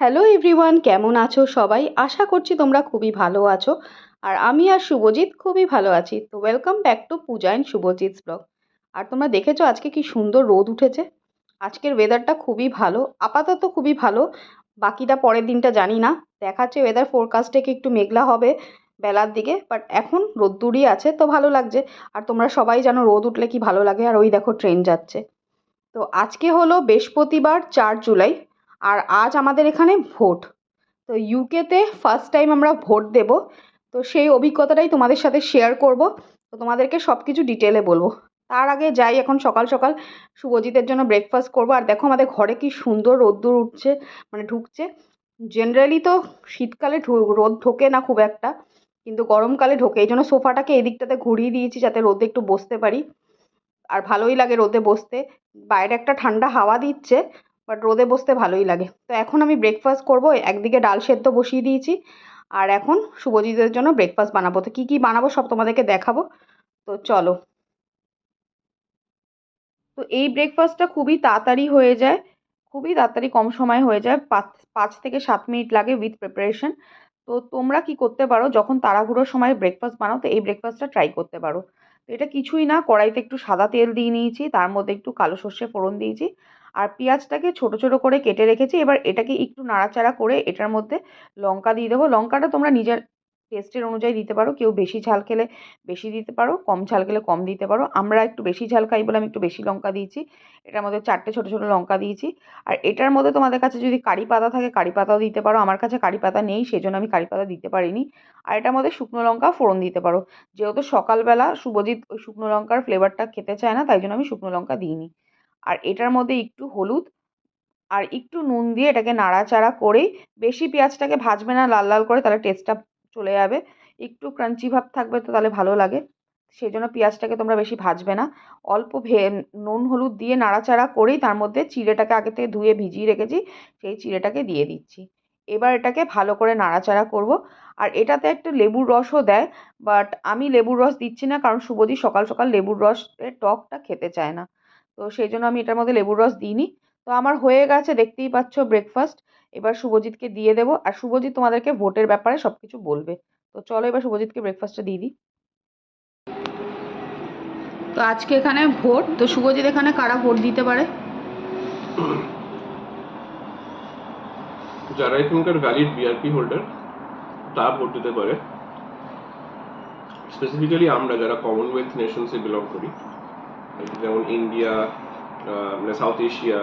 Hello everyone কেমন আছো সবাই? আশা করছি তোমরা খুবই ভালো আছো। আর আমি আর শুভজিৎ খুবই ভালো আছি। তো welcome back to Puja and Subhajit blog আর তোমরা দেখেছ আজকে কি সুন্দর রোদ উঠেছে? আজকের ওয়েদারটা খুবই ভালো, আপাতত খুবই ভালো। বাকিটা পরের দিনটা জানি না। দেখাচ্ছে ওয়েদার ফোরকাস্টে কি একটু মেঘলা হবে বেলার দিকে বাট এখন রোদ্দুরই আছে, তো ভালো লাগছে। আর তোমরা সবাই জানো রোদ উঠলে কি ভালো লাগে, আর ওই দেখো ট্রেন যাচ্ছে। তো আজকে হলো বৃহস্পতিবার, চার জুলাই। আর আজ আমাদের এখানে ভোট। তো ইউকেতে ফার্স্ট টাইম আমরা ভোট দেব। তো সেই অভিজ্ঞতাটাই তোমাদের সাথে শেয়ার করব। তো তোমাদেরকে সব কিছু ডিটেলে বলব। তার আগে যাই এখন সকাল সকাল। শুভজিতের জন্য ব্রেকফাস্ট করব। আর দেখো আমাদের ঘরে কি সুন্দর রোদ্দুর উঠছে মানে ঢুকছে। জেনারেলি তো শীতকালে রোদ ঢোকে না খুব একটা। কিন্তু গরমকালে ঢোকে। এই জন্য সোফাটাকে এদিকটাতে ঘুরিয়ে দিয়েছি যাতে রোদে একটু বসতে পারি। আর ভালোই লাগে রোদে বসতে। বাইরে একটা ঠান্ডা হাওয়া দিচ্ছে। বাট রোদে বসতে ভালোই লাগে। তো এখন আমি ব্রেকফাস্ট করব, একদিকে ডাল সেদ্ধ বসিয়ে দিয়েছি, আর এখন শুভজিতের জন্য ব্রেকফাস্ট বানাবো। তো কী কী বানাবো সব তোমাদেরকে দেখাবো। তো চলো। তো এই ব্রেকফাস্টটা খুবই তাড়াতাড়ি হয়ে যায়, খুবই তাড়াতাড়ি কম সময় হয়ে যায়, পাঁচ পাঁচ থেকে সাত মিনিট লাগে উইথ প্রিপারেশন তো তোমরা কি করতে পারো, যখন তাড়াহুড়োর সময় ব্রেকফাস্ট বানাও, তো এই ব্রেকফাস্টটা ট্রাই করতে পারো। তো এটা কিছুই না, কড়াইতে একটু সাদা তেল দিয়ে নিয়েছি, তার মধ্যে একটু কালো সর্ষে ফোড়ন দিয়েছি আর পেঁয়াজটাকে ছোট ছোট করে কেটে রেখেছি। এবার এটাকে একটু নাড়াচাড়া করে এটার মধ্যে লঙ্কা দিয়ে দেবো। লঙ্কাটা তোমরা নিজের টেস্টের অনুযায়ী দিতে পারো। কেউ বেশি ঝাল খেলে বেশি দিতে পারো, কম ঝাল খেলে কম দিতে পারো। আমরা একটু বেশি ঝাল খাই বলে আমি একটু বেশি লঙ্কা দিয়েছি। এটার মধ্যে চারটে ছোটো ছোটো লঙ্কা দিয়েছি। আর এটার মধ্যে তোমাদের কাছে যদি কারি পাতা থাকে, কারি পাতাও দিতে পারো। আমার কাছে কারি পাতা নেই সেই জন্য আমি কারি পাতা দিতে পারিনি। আর এটার মধ্যে শুকনো লঙ্কা ফোড়ন দিতে পারো। যেহেতু সকালবেলা শুভজিৎ ওই শুকনো লঙ্কার ফ্লেভারটা খেতে চায় না, তাই জন্য আমি শুকনো লঙ্কা দিইনি। আর এটার মধ্যে একটু হলুদ আর একটু নুন দিয়ে এটাকে নাড়াচাড়া করেই বেশি পেঁয়াজটাকে ভাজবে না লাল লাল করে তাহলে টেস্টটা চলে যাবে। একটু ক্রাঞ্চি ভাব থাকবে তো তাহলে ভালো লাগে। সেই জন্য পেঁয়াজটাকে তোমরা বেশি ভাজবে না। অল্প ভে, নুন হলুদ দিয়ে নাড়াচাড়া করেই তার মধ্যে চিড়েটাকে আগে থেকে ধুয়ে ভিজিয়ে রেখেছি, সেই চিড়েটাকে দিয়ে দিচ্ছি। এবার এটাকে ভালো করে নাড়াচাড়া করব। আর এটাতে একটু লেবুর রসও দেয় বাট আমি লেবুর রস দিচ্ছি না কারণ শুভজি সকাল সকাল লেবুর রসের টকটা খেতে চায় না। তো সেই জন্য আমি এটার মধ্যে লেবুর রস দিইনি। তো আমার হয়ে গেছে, দেখতেই পাচ্ছ ব্রেকফাস্ট এবার শুভজিৎকে দিয়ে দেবো। আর শুভজিৎ তোমাদেরকে ভোটের ব্যাপারে সব কিছু বলবে। তো চলো এবার শুভজিৎকে ব্রেকফাস্টটা দিয়ে দিই। তো আজকে এখানে ভোট। তো শুভজিৎ এখানে কারা ভোট দিতে পারে? যারা এখানকার ভ্যালিড বিআরপি হোল্ডার তা ভোট দিতে পারে। স্পেসিফিক্যালি আমরা যারা কমনওয়েলথ নেশনসে বিলং করি। যেমন ইন্ডিয়া মানে South Asia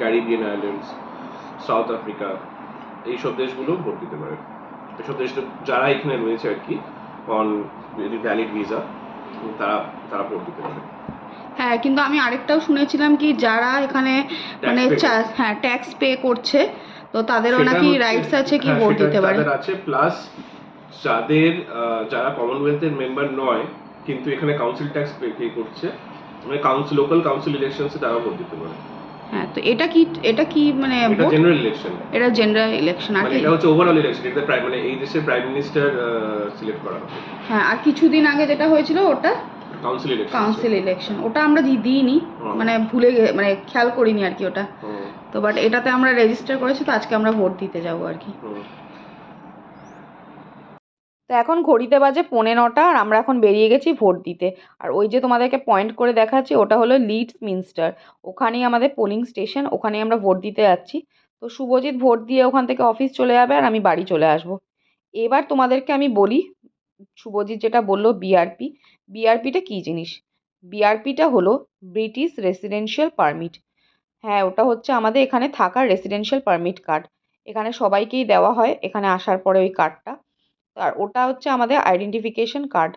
Caribbean islands South Africa এইসব দেশগুলো ভোট দিতে পারে। এসব দেশ যারা এখানে রয়েছে আর কি অন ভ্যালিড ভিসা তারা তারা ভোট দিতে পারে। হ্যাঁ কিন্তু আমি আরেকটাও শুনেছিলাম কি যারা এখানে মানে হ্যাঁ ট্যাক্স পে করছে তো তাদেরও নাকি রাইটস আছে কি হ্যাঁ, ভোট দিতে পারে? তাদের আছে প্লাস যাদের যারা কমনওয়েলথের মেম্বার নয় কিন্তু এখানে কাউন্সিল ট্যাক্স পে করছে। মানে কাউন্সিল লোকাল কাউন্সিল ইলেকশনসে তারা ভোট দিতে পারে। হ্যাঁ তো এটা কি এটা কি মানে এটা জেনারেল ইলেকশন এটা জেনারেল ইলেকশন আর এটা হচ্ছে ওভারঅল ইলেকশন এটা প্রাইম মানে এই দেশের প্রাইম মিনিস্টার সিলেক্ট করা হবে। হ্যাঁ আর কিছুদিন আগে যেটা হয়েছিল ওটা? কাউন্সিল ইলেকশন কাউন্সিল ইলেকশন ওটা আমরা দি- দিইনি। মানে ভুলে মানে খেয়াল করিনি আর কি ওটা। তো বাট এটাতে আমরা রেজিস্টার করেছি তো আজকে আমরা ভোট দিতে যাব আর কি। তো এখন ঘড়িতে বাজে পৌনে নটা আর আমরা এখন বেরিয়ে গেছি ভোট দিতে। আর ওই যে তোমাদেরকে পয়েন্ট করে দেখাচ্ছি, ওটা হলো লিডস মিনস্টার ওখানেই আমাদের পোলিং স্টেশন ওখানেই আমরা ভোট দিতে যাচ্ছি। তো শুভজিৎ ভোট দিয়ে ওখান থেকে অফিস চলে যাবে আর আমি বাড়ি চলে আসব। এবার তোমাদেরকে আমি বলি, শুভজিৎ যেটা বলল বিআরপি বিআরপিটা কী জিনিস? বিআরপিটা হলো ব্রিটিশ রেসিডেন্সিয়াল পারমিট হ্যাঁ ওটা হচ্ছে আমাদের এখানে থাকার রেসিডেন্সিয়াল পারমিট কার্ড এখানে সবাইকেই দেওয়া হয়, এখানে আসার পরে ওই কার্ডটা আর ওটা হচ্ছে আমাদের আইডেন্টিফিকেশন কার্ড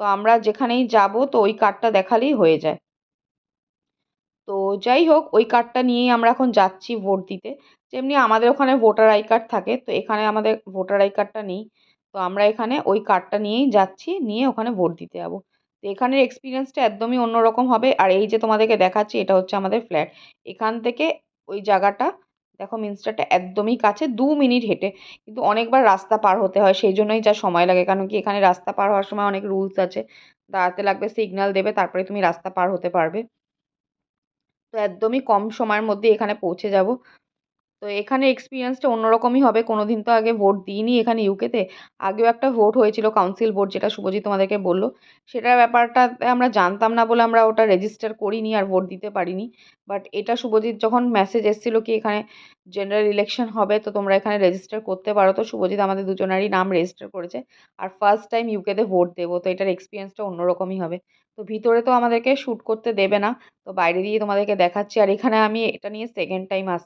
তো আমরা যেখানেই যাব, তো ওই কার্ডটা দেখালেই হয়ে যায়। তো যাই হোক, ওই কার্ডটা নিয়েই আমরা এখন যাচ্ছি ভোট দিতে। যেমনি আমাদের ওখানে ভোটার আই কার্ড থাকে, তো এখানে আমাদের ভোটার আই কার্ডটা নেই। তো আমরা এখানে ওই কার্ডটা নিয়েই যাচ্ছি, নিয়ে ওখানে ভোট দিতে যাব। তো এখানের এক্সপিরিয়েন্সটা একদমই অন্যরকম হবে। আর এই যে তোমাদেরকে দেখাচ্ছি, এটা হচ্ছে আমাদের ফ্ল্যাট এখান থেকে ওই জায়গাটা দেখো মিনস্টারটা একদমই কাছে দু মিনিট হেঁটে, কিন্তু অনেকবার রাস্তা পার হতে হয়, সেই জন্যই যা সময় লাগে, কারণ কি এখানে রাস্তা পার হওয়ার সময় অনেক রুলস আছে। দাঁড়াতে লাগবে সিগন্যাল দেবে, তারপরে তুমি রাস্তা পার হতে পারবে। তো একদমই কম সময়ের মধ্যে এখানে পৌঁছে যাব। তো এখানে এক্সপিরিয়েন্সটা অন্যরকমই হবে। কোনো দিন তো আগে ভোট দিইনি এখানে ইউকেতে আগেও একটা ভোট হয়েছিল কাউন্সিল ভোট যেটা শুভজিৎ তোমাদেরকে বলল। সেটার ব্যাপারটাতে আমরা জানতাম না বলে আমরা ওটা রেজিস্টার করিনি আর ভোট দিতে পারিনি। বাট এটা শুভজিৎ যখন মেসেজ এসেছিল কি এখানে জেনারেল ইলেকশন হবে, তো তোমরা এখানে রেজিস্টার করতে পারো। তো শুভজিৎ আমাদের দুজনেরই নাম রেজিস্টার করেছে। আর ফার্স্ট টাইম ইউকেতে ভোট দেবো, তো এটার এক্সপিরিয়েন্সটা অন্যরকমই হবে। তো ভিতরে তো আমাদেরকে শ্যুট করতে দেবে না। তো বাইরে দিয়ে তোমাদেরকে দেখাচ্ছি। আর এখানে আমি এটা নিয়ে সেকেন্ড টাইম আস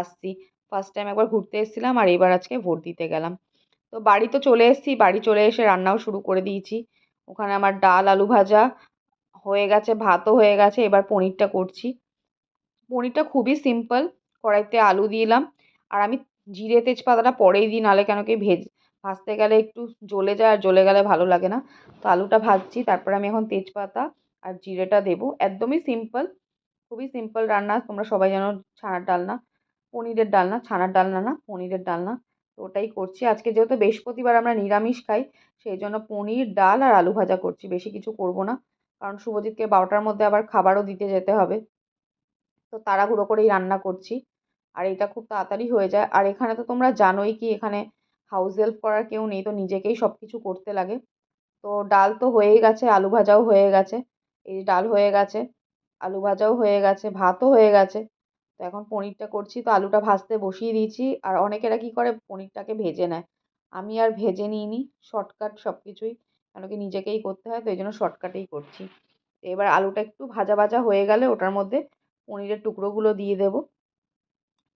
আসছি। ফার্স্ট টাইম একবার ঘুরতে এসেছিলাম আর এবার আজকে ভোট দিতে গেলাম। তো বাড়ি তো চলে এসেছি, বাড়ি চলে এসে রান্নাও শুরু করে দিয়েছি। ওখানে আমার ডাল, আলু ভাজা হয়ে গেছে, ভাতও হয়ে গেছে, এবার পনিরটা করছি। পনিরটা খুবই সিম্পল কড়াইতে আলু দিলাম। আর আমি জিরে তেজপাতাটা পরেই দিই নাহলে কেন কি ভেজ, ভাজতে গেলে একটু জ্বলে যায় আর জ্বলে গেলে ভালো লাগে না। তো আলুটা ভাজছি, তারপরে আমি এখন তেজপাতা আর জিরেটা দেবো। একদমই সিম্পল খুবই সিম্পল রান্না, তোমরা সবাই জানো ছানার ডালনা। পনিরের ডালনা, ছানার ডালনা না, পনিরের ডালনা, তো ওটাই করছি। আজকে যেহেতু বৃহস্পতিবার আমরা নিরামিষ খাই, সেই জন্য পনির, ডাল আর আলু ভাজা করছি, বেশি কিছু করব না। কারণ শুভজিৎকে বারোটার মধ্যে আবার খাবারও দিতে যেতে হবে। তো তাড়াহুড়ো করেই রান্না করছি। আর এটা খুব তাড়াতাড়ি হয়ে যায়। আর এখানে তো তোমরা জানোই কি, এখানে হাউস হেল্প করার কেউ নেই, তো নিজেকেই সব কিছু করতে লাগে। তো ডাল তো হয়েই গেছে, আলু ভাজাও হয়ে গেছে। এই ডাল হয়ে গেছে, আলু ভাজাও হয়ে গেছে, ভাতও হয়ে গেছে। তো এখন পনিরটা করছি, তো আলুটা ভাজতে বসিয়ে দিয়েছি। আর অনেকেরা কী করে, পনিরটাকে ভেজে নেয়। আমি আর ভেজে নিইনি, শর্টকাট সব কিছুই কেন কি নিজেকেই করতে হয়, তো এই জন্য শর্টকাটেই করছি। এবার আলুটা একটু ভাজা ভাজা হয়ে গেলে ওটার মধ্যে পনিরের টুকরোগুলো দিয়ে দেবো।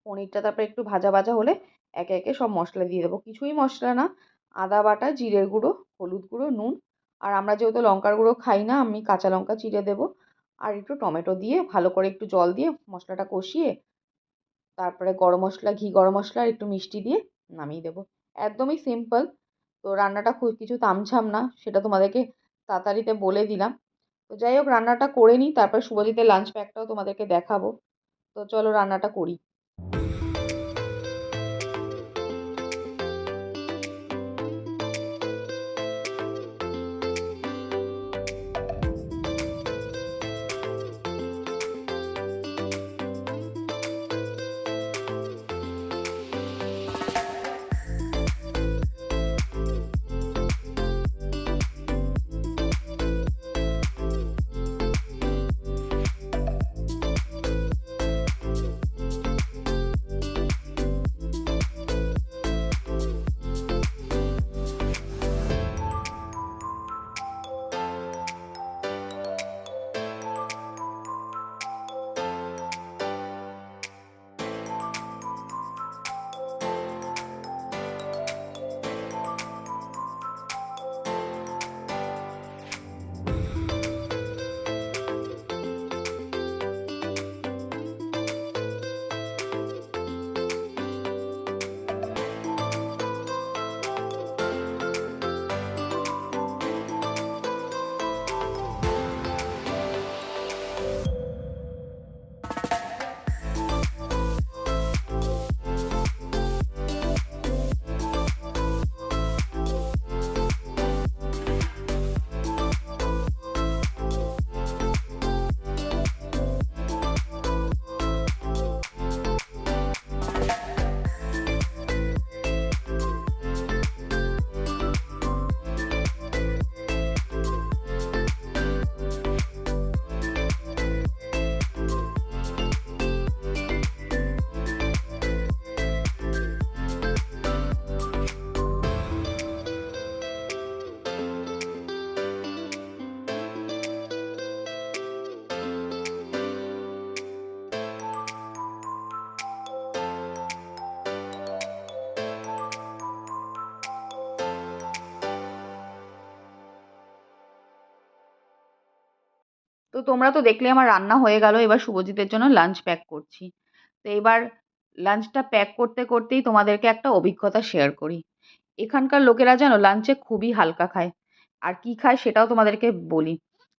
পনিরটা তারপরে একটু ভাজা ভাজা হলে একে একে সব মশলা দিয়ে দেবো। কিছুই মশলা না, আদা বাটা, জিরের গুঁড়ো, হলুদ গুঁড়ো, নুন। আর আমরা যেহেতু লঙ্কার গুঁড়ো খাই না, আমি কাঁচা লঙ্কা চিড়ে দেবো। আর একটু টমেটো দিয়ে ভালো করে একটু জল দিয়ে মশলাটা কষিয়ে, তারপরে গরম মশলা, ঘি গরম মশলা আর একটু মিষ্টি দিয়ে নামিয়ে দেবো। একদমই সিম্পল তো রান্নাটা খুব কিছু তামছাম না, সেটা তোমাদেরকে তাড়াতাড়িতে বলে দিলাম। তো যাই হোক, রান্নাটা করে নিই, তারপর শুভজিতের লাঞ্চ প্যাকটাও তোমাদেরকে দেখাবো। তো চলো রান্নাটা করি। তোমরা তো দেখলে আমার রান্না হয়ে গেল, এবার শুভজিতের জন্য লাঞ্চ প্যাক করছি। তো এবার লাঞ্চটা প্যাক করতে করতেই তোমাদেরকে একটা অভিজ্ঞতা শেয়ার করি। এখানকার লোকেরা জানো লাঞ্চে খুবই হালকা খায়। আর কি খায় সেটাও তোমাদেরকে বলি।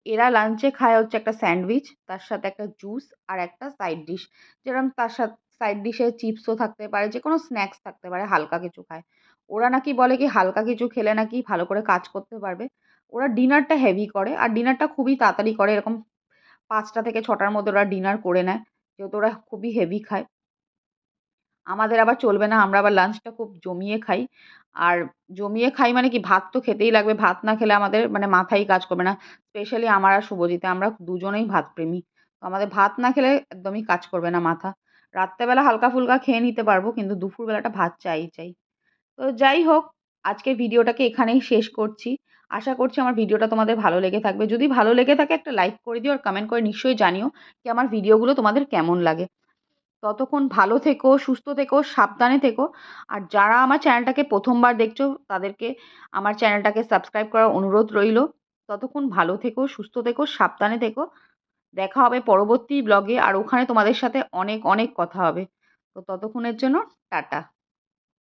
এরা লাঞ্চে খায় হচ্ছে একটা স্যান্ডউইচ তার সাথে একটা জুস আর একটা সাইড ডিশ যেরকম তার সাথে সাইড ডিশে চিপসও থাকতে পারে যে কোনো স্ন্যাক্স থাকতে পারে, হালকা কিছু খায়। ওরা নাকি বলে কি হালকা কিছু খেলে নাকি ভালো করে কাজ করতে পারবে। ওরা ডিনারটা হেভি করে, আর ডিনারটা খুবই তাড়াতাড়ি করে, এরকম পাঁচটা থেকে ছটার মধ্যে ওরা ডিনার করে নেয়। যেহেতু ওরা খুবই হেভি খায়। আমাদের আবার চলবে না, আমরা আবার লাঞ্চটা খুব জমিয়ে খাই। আর জমিয়ে খাই মানে কি, ভাত তো খেতেই লাগবে, ভাত না খেলে আমাদের মানে মাথাই কাজ করবে না। স্পেশালি আমার আর শুভজিতে আমরা দুজনেই ভাতপ্রেমী। তো আমাদের ভাত না খেলে একদমই কাজ করবে না মাথা। রাত্রেবেলা হালকা ফুলকা খেয়ে নিতে পারব, কিন্তু দুপুরবেলাটা ভাত চাই চাই। তো যাই হোক, আজকের ভিডিওটাকে এখানেই শেষ করছি। আশা করছি আমার ভিডিওটা তোমাদের ভালো লেগে থাকবে। যদি ভালো লেগে থাকে একটা লাইক করে দিও আর কমেন্ট করে নিশ্চয়ই জানিও কি আমার ভিডিওগুলো তোমাদের কেমন লাগে। ততক্ষণ ভালো থেকো, সুস্থ থেকো, সাবধানে থেকো। আর যারা আমার চ্যানেলটাকে প্রথমবার দেখছ, তাদেরকে আমার চ্যানেলটাকে সাবস্ক্রাইব করার অনুরোধ রইল। ততক্ষণ ভালো থেকো, সুস্থ থেকো, সাবধানে থেকো। দেখা হবে পরবর্তী ব্লগে আর ওখানে তোমাদের সাথে অনেক অনেক কথা হবে। তো ততক্ষণের জন্য টাটা।